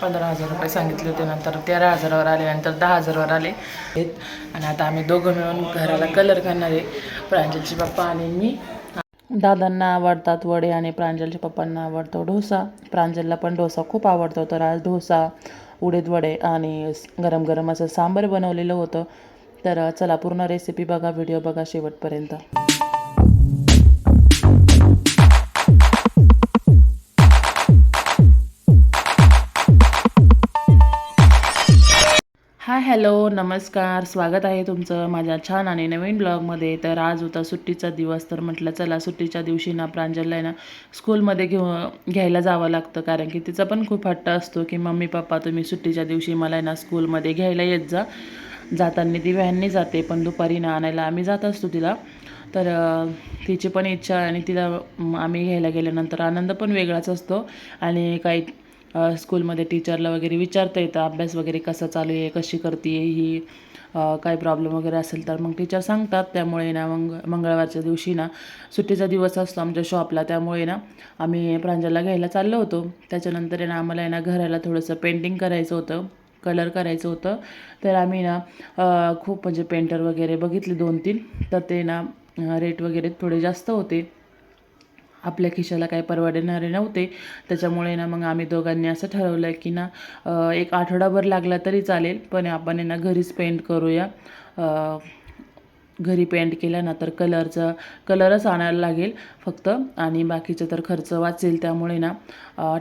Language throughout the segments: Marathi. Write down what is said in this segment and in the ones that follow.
पंधरा हजार रुपये सांगितले होते नंतर तेरा हजारावर आले नंतर दहा हजारावर आले. आणि आता आम्ही दोघं मिळून घराला कलर करणार आहे प्रांजलचे पप्पा आणि मी. दादांना आवडतात वडे आणि प्रांजलच्या पप्पांना आवडतो डोसा. प्रांजलला पण डोसा खूप आवडतो तर आज डोसा उडीद वडे आणि गरम गरम असं सांबर बनवलेलं होतं. तर चला पूर्ण रेसिपी बघा व्हिडिओ बघा शेवटपर्यंत. हाय हॅलो नमस्कार. स्वागत आहे तुमचं माझ्या छान आणि नवीन ब्लॉगमध्ये. तर आज होता सुट्टीचा दिवस तर म्हटलं चला सुट्टीच्या दिवशी ना प्रांजलला आहे ना स्कूलमध्ये घेऊ घ्यायला जावं लागतं. कारण की तिचा पण खूप हट्ट असतो की मम्मी पप्पा तुम्ही सुट्टीच्या दिवशी मला आहे ना स्कूलमध्ये घ्यायला येत जा. जाताना ती व्हॅननी जाते पण दुपारी ना आणायला आम्ही जात असतो तिला. तर तिची पण इच्छा आणि तिला आम्ही घ्यायला गेल्यानंतर आनंद पण वेगळाच असतो. आणि काही स्कूलमध्ये टीचरला वगैरे विचारता येतं अभ्यास वगैरे कसा चालू आहे कशी करते ही काय प्रॉब्लेम वगैरे असेल तर मग टीचर सांगतात. त्यामुळे ना मग मंगळवारच्या दिवशी ना सुट्टीचा दिवस असतो आमच्या शॉपला त्यामुळे ना आम्ही प्रांजलला घ्यायला चाललो होतो. त्याच्यानंतर ना आम्हाला आहे ना घराला थोडंसं पेंटिंग करायचं होतं कलर करायचं होतं. तर आम्ही ना खूप म्हणजे पेंटर वगैरे बघितले दोन तीन तर ते ना रेट वगैरे थोडे जास्त होते. आपल्या खिशाला काही परवडणारे नव्हते. त्याच्यामुळे ना मग आम्ही दोघांनी असं ठरवलं की ना एक आठवडाभर लागला तरी चालेल पण आपण आहे ना घरीच पेंट करूया. घरी पेंट केला ना तर कलरचं कलरच आणायला लागेल फक्त. आणि बाकीचं तर खर्च वाचेल त्यामुळे ना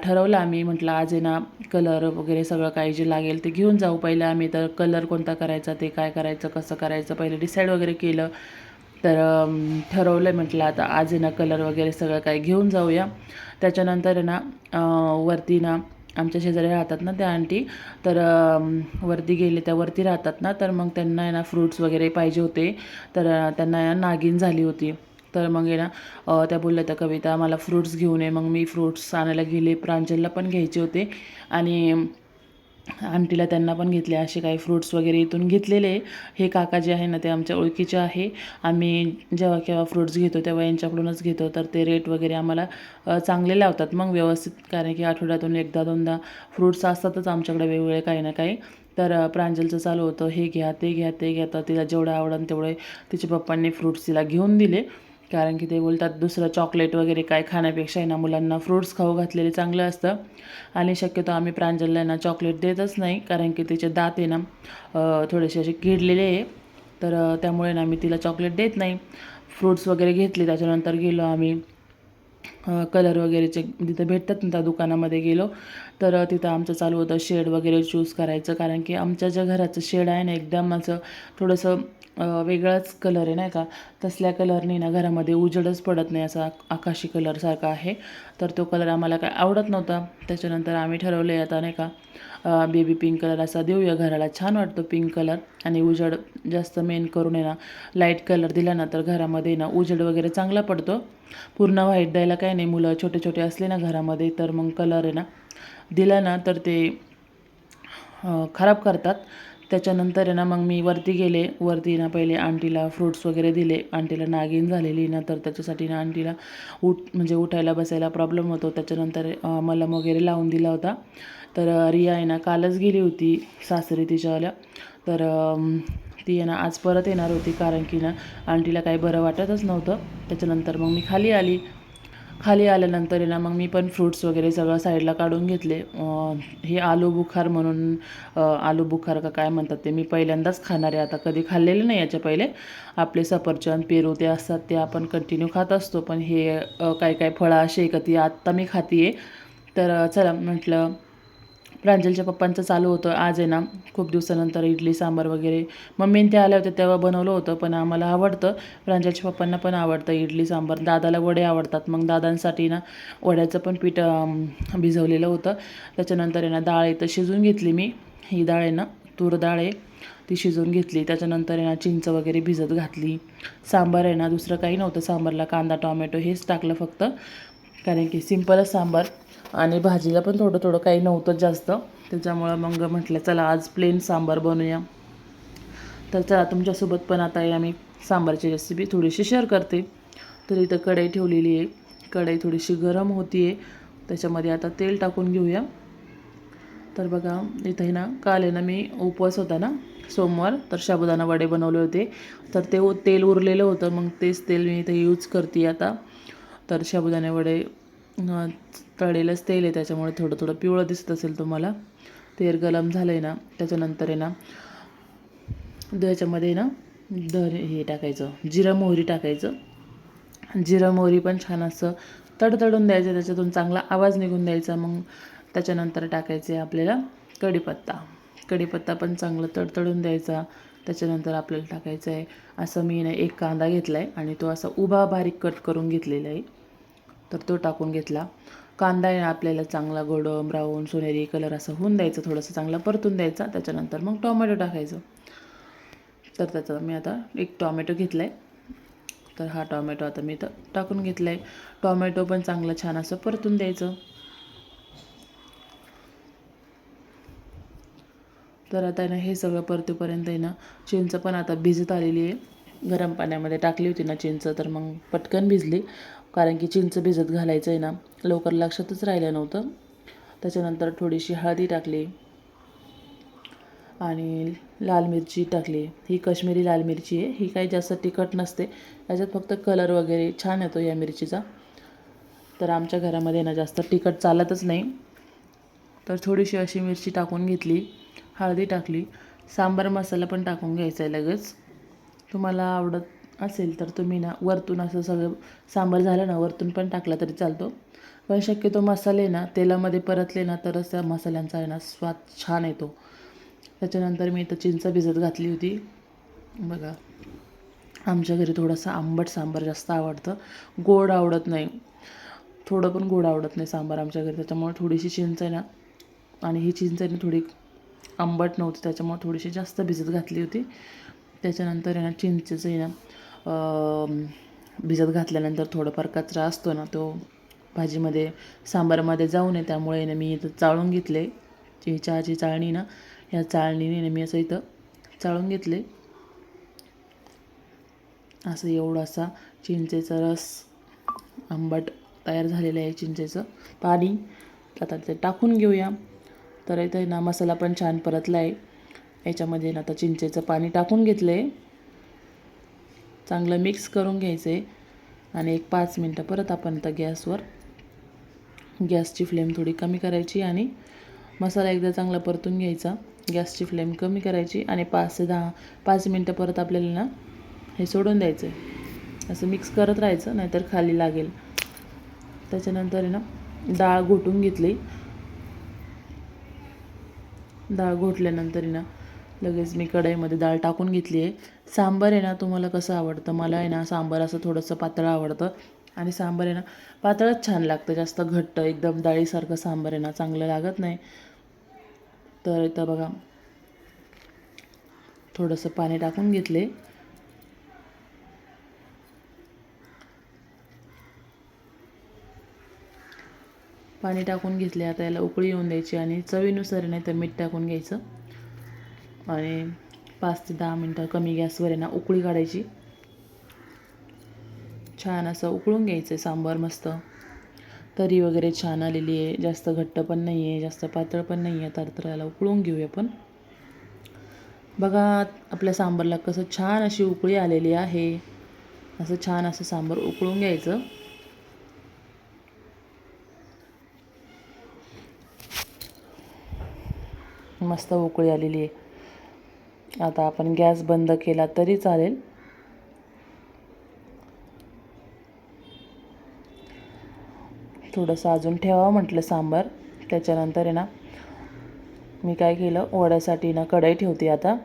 ठरवलं आम्ही. म्हटलं आज आहे ना कलर वगैरे सगळं काही जे लागेल ते घेऊन जाऊ. पहिलं आम्ही तर कलर कोणता करायचा ते काय करायचं कसं करायचं पहिले डिसाईड वगैरे केलं. तर ठरवलं म्हटलं आता आज ना कलर वगैरे सगळं काही घेऊन जाऊया. त्याच्यानंतर आहे ना वरती ना आमच्या शेजारी राहतात ना त्या आंटी तर वरती गेले त्या वरती राहतात ना तर मग त्यांना आहे ना फ्रूट्स वगैरे पाहिजे होते. तर त्यांना आहे ना नागिन झाली होती. तर मग आहे ना त्या बोलल्या त्या कविता मला फ्रूट्स घेऊन ये. मग मी फ्रूट्स आणायला गेले प्रांजलला पण घ्यायचे होते. आणि आंटीला त्यांना पण घेतले असे काही फ्रूट्स वगैरे इथून घेतलेले. हे काका जे आहे ना ते आमच्या ओळखीचे आहे. आम्ही जेव्हा केव्हा फ्रूट्स घेतो तेव्हा यांच्याकडूनच घेतो. तर ते रेट वगैरे आम्हाला चांगले लावतात मग व्यवस्थित. कारण की आठवड्यातून एकदा दोनदा फ्रूट्स असतातच आमच्याकडे वेगवेगळे काही ना काही. तर प्रांजलचं चालू होतं. हे घ्या ते घ्या ते घ्या. तर तिला जेवढं आवडन तेवढे तिच्या पप्पांनी फ्रूट्स तिला घेऊन दिले. कारण की ते बोलतात दुसरं चॉकलेट वगैरे काय खाण्यापेक्षा आहे ना मुलांना फ्रूट्स खाऊ घातलेले चांगलं असतं. आणि शक्यतो आम्ही प्रांजलला ना चॉकलेट देतच नाही कारण की तिचे दात आहे ना थोडेसे असे किडलेले आहे. तर त्यामुळे ना मी तिला चॉकलेट देत नाही. फ्रूट्स वगैरे घेतले त्याच्यानंतर गेलो आम्ही. कलर वगैरेचे तिथं भेटतात ना त्या दुकानामध्ये गेलो. तर तिथं आमचं चालू होतं शेड वगैरे चूज करायचं. कारण की आमच्या ज्या घराचं शेड आहे ना एकदम असं थोडंसं वेगळाच कलर आहे नाही का? तसल्या कलरने ना घरामध्ये उजेडच पडत नाही असा आकाशी कलरसारखा आहे. तर तो कलर आम्हाला काय आवडत नव्हता. त्याच्यानंतर आम्ही ठरवले आता नाही का? बेबी पिंक कलर असा देऊया घराला. छान वाटतो पिंक कलर आणि उजेड जास्त मेन करून आहे ना लाइट कलर दिला ना तर घरामध्ये ना उजेड वगैरे चांगला पडतो. पूर्ण व्हाईट द्यायला काही नाही. मुलं छोटे छोटे असले ना घरामध्ये तर मग कलर आहे ना दिला ना तर ते खराब करतात. त्याच्यानंतर आहे ना मग मी वरती गेले. वरती ना पहिले आंटीला फ्रूट्स वगैरे दिले. आंटीला नागिन झालेली ना तर त्याच्यासाठी ना आंटीला उठ म्हणजे उठायला बसायला प्रॉब्लेम होतो. त्याच्यानंतर मलम वगैरे लावून दिला होता. तर रिया आहे ना कालच गेली होती सासरी तिच्यावाल्या. तर ती आहे ना आज परत येणार होती कारण की ना आंटीला काही बरं वाटतच नव्हतं. त्याच्यानंतर मग मी खाली आली. खाली आल्यानंतर आहे ना मग मी पण फ्रूट्स वगैरे सगळं साईडला काढून घेतले. हे आलू बुखार म्हणून आलू बुखार का काय म्हणतात ते मी पहिल्यांदाच खाणार आहे. आता कधी खाल्लेले नाही याच्या पहिले. आपले सफरचंद पेरू ते असतात ते आपण कंटिन्यू खात असतो. पण हे काय काही फळं असे का ती आत्ता मी खाते आहे तर चला म्हटलं प्रांजलच्या पप्पांचं चालू होतं. आज आहे ना खूप दिवसानंतर इडली सांबार वगैरे. मम्मीने ते आल्या होत्या तेव्हा बनवलं होतं पण आम्हाला आवडतं. प्रांजलच्या पप्पांना पण आवडतं इडली सांबार. दादाला वडे आवडतात. मग दादांसाठी ना वड्याचं पण पीठ भिजवलेलं होतं. त्याच्यानंतर आहे ना डाळ इथं शिजून घेतली मी. ही डाळ आहे ना तूर डाळ आहे ती शिजवून घेतली. त्याच्यानंतर आहे ना चिंच वगैरे भिजत घातली. सांबार आहे ना दुसरं काही नव्हतं. सांबारला कांदा टोमॅटो हेच टाकलं फक्त. कारण की सिम्पलच सांबार. आणि भाजीला पण थोडं थोडं काही नव्हतं जास्त. त्याच्यामुळं मग म्हटलं चला आज प्लेन सांबार बनवूया तर चला तुमच्यासोबत पण आता या आम्ही सांबारची रेसिपी थोडीशी शेअर करते. तर इथं कढई ठेवलेली आहे. कढई थोडीशी गरम होती आहे त्याच्यामध्ये आता तेल टाकून घेऊया. तर बघा इथे ना काल आहे ना मी उपवास होता ना सोमवार तर शाबुदाना वडे बनवले होते. तर ते उ- तेल उरलेलं होतं मग तेच तेल मी इथे यूज करते आता. तर शाबुदाना वडे तळलेलंच तेल आहे त्याच्यामुळे थोडं थोडं पिवळं दिसत असेल तुम्हाला. तेल गरम झालं आहे ना त्याच्यानंतर आहे ना त्याच्यामध्ये ना दर हे टाकायचं जिरं मोहरी टाकायचं. जिरं मोहरी पण छान असं तडतडून द्यायचं त्याच्यातून चांगला आवाज निघून द्यायचा. मग त्याच्यानंतर टाकायचे आपल्याला कढीपत्ता. कढीपत्ता पण चांगलं तडतडून द्यायचा. त्याच्यानंतर आपल्याला टाकायचं आहे असं मी ना एक कांदा घेतला आहे आणि तो असा उभा बारीक कट करून घेतलेला आहे. तर तो टाकून घेतला. कांदा आहे आपल्याला चांगला गोडम ब्राऊन सोनेरी कलर असं होऊन द्यायचं थोडंसं चांगला परतून द्यायचा. त्याच्यानंतर मग टोमॅटो टाकायचं. तर त्याचा मी आता एक टॉमॅटो घेतला आहे तर हा टॉमॅटो आता मी इथं टाकून घेतला आहे टॉमॅटो पण चांगलं छान असं परतून द्यायचं. तर आता आहे ना हे सगळं परतेपर्यंत आहे ना चिंच पण आता भिजत आलेली आहे. गरम पाण्यामध्ये टाकली होती ना चिंच तर मग पटकन भिजली. कारण की चिंच भिजत घालायचं आहे ना लवकर लक्षातच राहिलं नव्हतं. त्याच्यानंतर थोडीशी हळदी टाकली आणि लाल मिरची टाकली. ही काश्मीरी लाल मिरची आहे. ही काही जास्त तिखट नसते. याच्यात फक्त कलर वगैरे छान येतो या मिरचीचा. तर आमच्या घरामध्ये ना जास्त तिखट चालतच नाही. तर थोडीशी अशी मिरची टाकून घेतली. हळदी टाकली. सांबार मसाला पण टाकून घ्यायचा आहे लगेच. तुम्हाला आवडत असेल तर तुम्ही ना वरतून असं सगळं सांबार झालं ना वरतून पण टाकला तरी चालतो. पण शक्यतो मसाले ना तेलामध्ये परतले ना तरच त्या मसाल्यांचा आहे ना स्वाद छान येतो. त्याच्यानंतर मी इथं चिंच भिजत घातली होती. बघा आमच्या घरी थोडंसं आंबट सांबार जास्त आवडतं. गोड आवडत नाही. थोडं पण गोड आवडत नाही सांबार आमच्या घरी. त्याच्यामुळे थोडीशी चिंच आहे ना आणि ही चिंच आहे ना थोडी आंबट नव्हती त्याच्यामुळे थोडीशी जास्त भिजत घातली होती. त्याच्यानंतर आहे ना चिंचेचं आहे ना भिजत घातल्यानंतर थोडंफार कचरा असतो ना तो भाजीमध्ये सांबारमध्ये जाऊ नये त्यामुळे ना मी इथं चाळून घेतले. जी चहाची चाळणी ना ह्या चाळणीने ना मी असं इथं चाळून घेतले. असं एवढासा चिंचेचा रस आंबट तयार झालेलं आहे चिंचेचं पाणी. आता ते टाकून घेऊया. तर इथे ना मसाला पण छान परतला आहे याच्यामध्ये ना आता चिंचेचं पाणी टाकून घेतलं आहे चांगलं मिक्स करून घ्यायचं आहे आणि एक पाच मिनटं परत आपण आता गॅसवर गॅसची फ्लेम थोडी कमी करायची आणि मसाला एकदा चांगला परतून घ्यायचा. गॅसची फ्लेम कमी करायची आणि पाच ते दहा पाच मिनटं परत आपल्याला ना हे सोडून द्यायचं आहे असं मिक्स करत राहायचं नाहीतर खाली लागेल. त्याच्यानंतर आहे ना डाळ घोटून घेतली. डाळ घोटल्यानंतर आहे ना लगेच मी कढईमध्ये डाळ टाकून घेतली आहे सांबार आहे ना तुम्हाला कसं आवडतं? मला आहे ना सांबार असं थोडंसं पातळ आवडतं. आणि सांबार आहे ना पातळच छान लागतं. जास्त घट्ट एकदम डाळीसारखं सांबार आहे ना चांगलं लागत नाही. तर इथं बघा थोडंसं पाणी टाकून घेतले. पाणी टाकून घेतले. आता याला उकळी येऊन द्यायची आणि चवीनुसार नाही तर मीठ टाकून घ्यायचं. आणि पाच ते दहा मिनटं कमी गॅसवर आहे ना उकळी काढायची. छान असं उकळून घ्यायचं आहे सांबार मस्त. तरी वगैरे छान आलेली आहे जास्त घट्ट पण नाही आहे जास्त पातळ पण नाही आहे तर याला उकळून घेऊया आपण. बघा आपल्या सांबारला कसं छान अशी उकळी आलेली आहे. असं छान असं सांबार उकळून घ्यायचं. मस्त उकळी आलेली आहे. आता आपण गॅस बंद केला तरी चालेल. थोडंसं अजून ठेवावं म्हटलं सांबार. त्याच्यानंतर आहे ना मी काय केलं वड्यासाठी ना कढई ठेवते आता.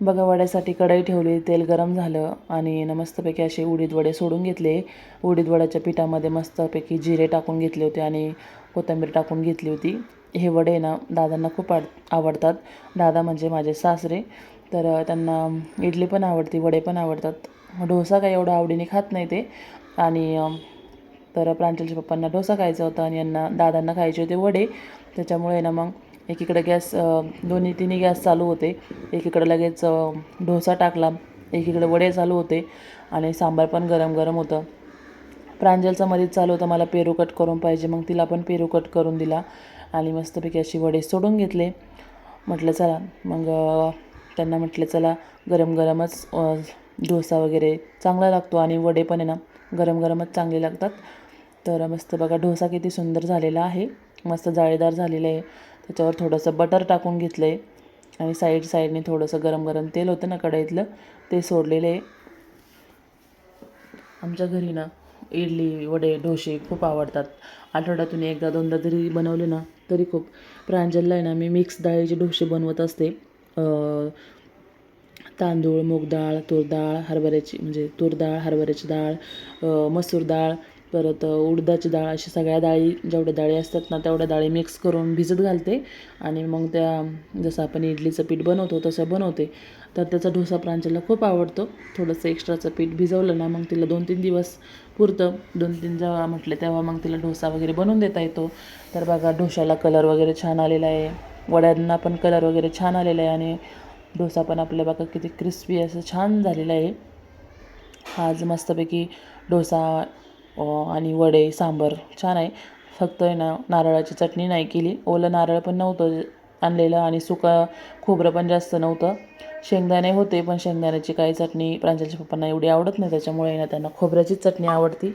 बघा वड्यासाठी कढई ठेवली तेल गरम झालं आणि ना मस्तपैकी असे उडीद वडे सोडून घेतले. उडीद वड्याच्या पिठामध्ये मस्तपैकी जिरे टाकून घेतले होते आणि कोथिंबीर टाकून घेतली होती. हे वडे ना दादांना खूप आड आवडतात. दादा म्हणजे माझे सासरे. तर त्यांना इडली पण आवडते वडे पण आवडतात. डोसा काही एवढं आवडीने खात नाही ते. आणि तर प्रांजलच्या पप्पांना डोसा खायचा होता आणि यांना दादांना खायचे होते वडे. त्याच्यामुळे ना मग एकीकडे गॅस दोन्ही तिन्ही गॅस चालू होते. एकीकडे लगेच डोसा टाकला. एकीकडे वडे चालू होते. आणि सांबार पण गरम गरम होतं. प्रांजलचं मध्येच चालू होतं. मला पेरू कट करून पाहिजे. मग तिला पण पेरू कट करून दिला. आणि मस्तपैकी अशी वडे सोडून घेतले. म्हटलं चला. मग त्यांना म्हटलं चला गरम गरमच डोसा वगैरे चांगला लागतो आणि वडे पण आहे ना गरम गरमच चांगले लागतात. तर मस्त बघा डोसा किती सुंदर झालेला आहे. मस्त जाळीदार झालेलं आहे. त्याच्यावर थोडंसं बटर टाकून घेतलं आहे आणि साईड साईडने थोडंसं गरम गरम तेल होतं ना कढईतलं ते सोडलेलं आहे. आमच्या घरी ना इडली वडे डोसे खूप आवडतात. आठवड्यातून एकदा दोनदा जरी बनवले ना तरी खूप प्रांजलला आहे ना मी मिक्स डाळीचे डोसे बनवत असते. तांदूळ मूग डाळ तूर डाळ हरभऱ्याची म्हणजे तूर डाळ हरभऱ्याची डाळ मसूर डाळ परत उडदाची डाळ अशी सगळ्या डाळी जेवढ्या डाळी असतात ना तेवढ्या डाळी मिक्स करून भिजत घालते. आणि मग त्या जसं आपण इडलीचं पीठ बनवतो तसं बनवते. तर त्याचा डोसा प्रांजलला खूप आवडतो. थोडंसं एक्स्ट्राचं पीठ भिजवलं ना मग तिला दोन तीन दिवस पुरतं. दोन तीन जेव्हा म्हटले तेव्हा मग तिला डोसा वगैरे बनवून देता येतो. तर बघा डोशाला कलर वगैरे छान आलेला आहे. वड्यांना पण कलर वगैरे छान आलेला आहे आणि डोसा पण आपल्या बघा किती क्रिस्पी असं छान झालेला आहे. आज मस्तपैकी डोसा आणि वडे सांबर छान आहे. फक्त आहे ना नारळाची चटणी नाही केली. ओलं नारळ पण नव्हतं. आणलेलं आणि सुका खोबरं पण जास्त नव्हतं. शेंगदाणे होते पण शेंगदाण्याची काही चटणी प्रांजलच्या पप्पांना एवढी आवडत नाही त्याच्यामुळे ना त्यांना खोबऱ्याचीच चटणी आवडती.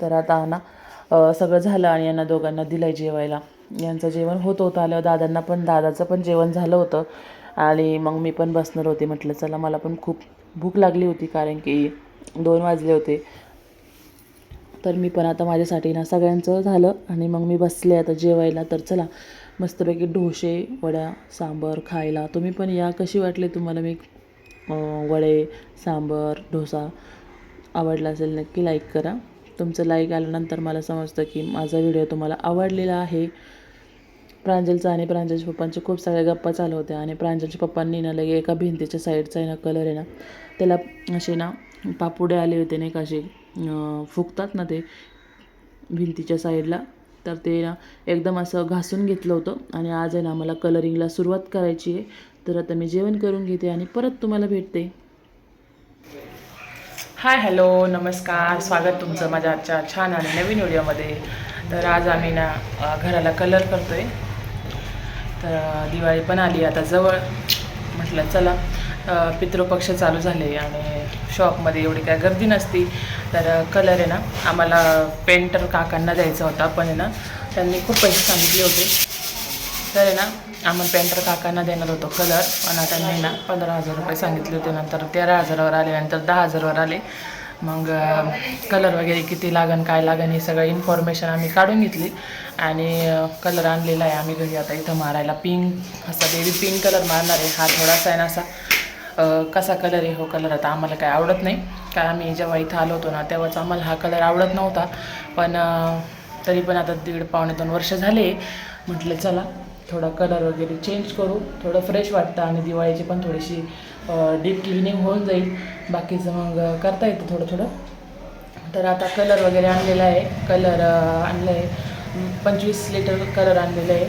तर आता ना सगळं झालं आणि यांना दोघांना दिलं आहे जेवायला. यांचं जेवण होत होतं आलं दादांना पण दादाचं पण जेवण झालं होतं. आणि मग मी पण बसणार होते म्हटलं चला मला पण खूप भूक लागली होती कारण की दोन वाजले होते. तर मी पण आता माझ्यासाठी ना सगळ्यांचं झालं आणि मग मी बसले आता जेवायला. तर चला मस्तपैकी ढोसे वड्या सांबर खायला. तुम्ही पण या. कशी वाटली तुम्हाला मी वडे सांबर डोसा आवडला असेल नक्की लाईक करा. तुमचं लाईक आल्यानंतर मला समजतं की माझा व्हिडिओ तुम्हाला आवडलेला आहे. प्रांजलचा आणि प्रांजलच्या पप्पांच्या खूप साऱ्या गप्पा चालू होत्या आणि प्रांजलच्या पप्पांनी ना लगे एका भिंतीच्या साईडचा आहे ना कलर आहे ना त्याला असे ना पापुडे आले होते नाही का असे फुकतात फुगतात ना ते भिंतीच्या साईडला तर ते ना एकदम असं घासून घेतलं होतं. आणि आज आहे ना मला कलरिंगला सुरुवात करायची आहे. तर आता मी जेवण करून घेते आणि परत तुम्हाला भेटते. हाय हॅलो नमस्कार. स्वागत तुमचं माझ्या आजच्या छान आणि नवीन व्हिडिओमध्ये. तर आज आम्ही ना घराला कलर करतोय. तर दिवाळी पण आली आता जवळ म्हटलं चला. पितृपक्ष चालू झाले आणि शॉपमध्ये एवढी काय गर्दी नसती. तर कलर आहे ना आम्हाला पेंटर काकांना द्यायचा होता पण आहे ना त्यांनी खूप पैसे सांगितले होते. तर आहे ना आम्हाला पेंटर काकांना देणार होतो कलर पण आता त्यांनी ना पंधरा हजार रुपये सांगितले होते नंतर. तेरा हजारावर आले नंतर दहा हजारावर आले. मग कलर वगैरे किती लागन काय लागन हे सगळं इन्फॉर्मेशन आम्ही काढून घेतली. आणि कलर आणलेला आहे. आम्ही घरी आता इथं मारायला पिंक असा बेबी पिंक कलर मारणार आहे. हा थोडासा आहे ना असा कसा कलर आहे हो कलर आता आम्हाला काय आवडत नाही. कारण आम्ही जेव्हा इथं आलो होतो ना तेव्हाच आम्हाला हा कलर आवडत नव्हता. पण तरी पण आता दीड पावणे दोन वर्ष झाले. म्हटलं चला थोडा कलर वगैरे चेंज करू. थोडं फ्रेश वाटतं आणि दिवाळीची पण थोडीशी डीप क्लिनिंग होऊन जाईल. बाकीचं मग करता येतं थोडं थोडं. तर आता कलर वगैरे आणलेला आहे. कलर आणलं आहे पंचवीस लिटर कलर आणलेलं आहे.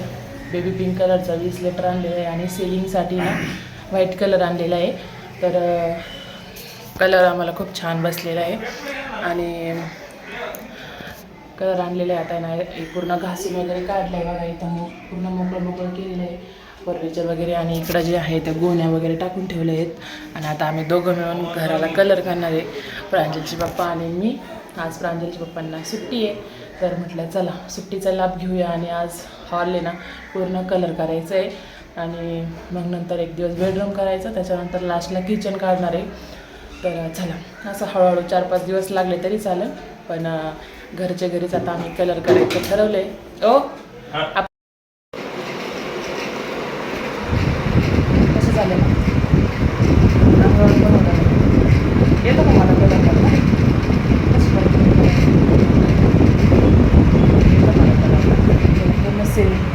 बेबी पिंक कलरचा वीस लिटर आणलेलं आहे. आणि सेलिंगसाठी ना व्हाईट कलर आणलेला आहे. तर कलर आम्हाला खूप छान बसलेला आहे. आणि कलर आणलेला आहे आता ना पूर्ण घासून वगैरे काढलं आहे बघा इथं मग पूर्ण मोकळं मोकळं केलेलं आहे. फर्निचर वगैरे आणि इकडं जे आहे त्या गोण्या वगैरे टाकून ठेवल्या आहेत. आणि आता आम्ही दोघं मिळून घराला कलर करणार आहे. प्रांजलचे पप्पा आणि मी. आज प्रांजलच्या पप्पांना सुट्टी आहे. तर म्हटलं चला सुट्टीचा लाभ घेऊया. आणि आज हॉल आहे ना पूर्ण कलर करायचं आहे आणि मग नंतर एक दिवस बेडरूम करायचं त्याच्यानंतर लास्टला किचन काढणार आहे. तर चला. असं हळूहळू चार पाच दिवस लागले तरी चालेल. पण घरच्या घरीच आता आम्ही कलर करायचं ठरवलं ओ आप- कसं झालं. येतो का मला कलर करता कसं करतो मी colour? येतो मला colour करता? पूर्ण सिलिंग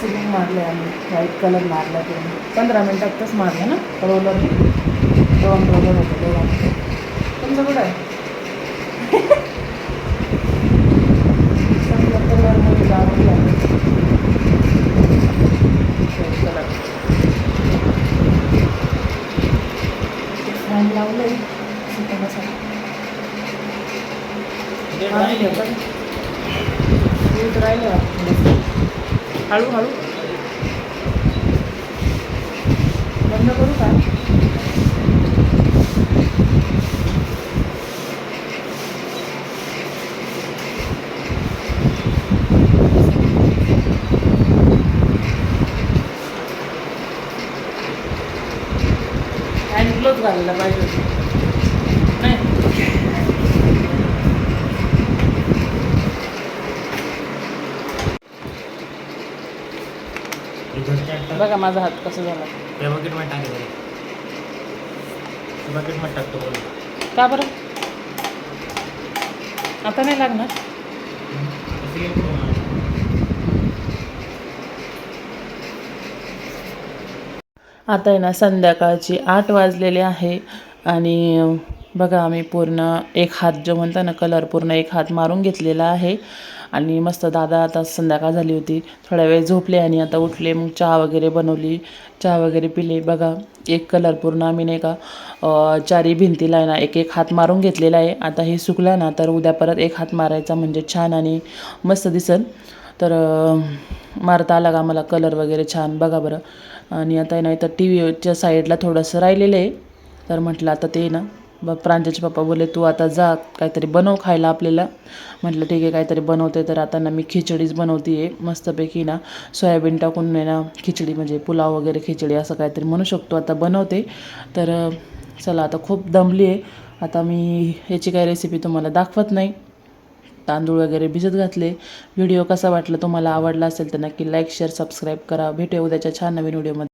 सिलिंग मारले आम्ही व्हाईट कलर मारला पूर्ण पंधरा मिनटातच मारलं ना रोलर दोन रोलर होते दोघांचे तुमचं कुठं आहे? फॅन राहिलं. वाटतं. बंद करू का हँड ग्लोव्ह घालायला पाहिजे नाही बघा माझा हात कसा झाला. बकेटमध्ये बकेटमध्ये टाकतो बोल. का बरं? आता नाही लागणार? आता आहे ना संध्याकाळची आठ वाजलेले आहे आणि बघा आम्ही पूर्ण एक हात जो म्हणता ना कलर पूर्ण एक हात मारून घेतलेला आहे. आणि मस्त दादा आता संध्याकाळ झाली होती. थोड्या वेळ झोपले आणि आता उठले मग चहा वगैरे बनवली. चहा वगैरे पिले. बघा एक कलर पूर्ण आम्ही नाही का चारी भिंतीला आहे ना एक एक हात मारून घेतलेला आहे. आता हे सुकलं ना तर उद्या परत एक हात मारायचा म्हणजे छान आणि मस्त दिसल. तर मारता आला का मला कलर वगैरे छान बघा बरं. आणि आता नाही तर टी व्हीच्या साईडला थोडंसं राहिलेलं आहे. तर म्हटलं आता ते ना ब प्रांजलचे पप्पा बोले तू आता जा काहीतरी बनव खायला आपल्याला. म्हटलं ठीक आहे काहीतरी बनवते. तर आता ना मी खिचडीच बनवते आहे मस्तपैकी ना सोयाबीन टाकून आहे ना खिचडी म्हणजे पुलाव वगैरे खिचडी असं काहीतरी म्हणू शकतो आता बनवते. तर चला आता खूप दमली आहे आता मी याची काही रेसिपी तुम्हाला दाखवत नाही. तांदूळ वगैरे भिजत घातले. व्हिडिओ कसा वाटला तुम्हाला आवडला असेल तर नक्की लाईक शेअर सबस्क्राईब करा. भेटूया उद्याच्या छान नवीन व्हिडिओमध्ये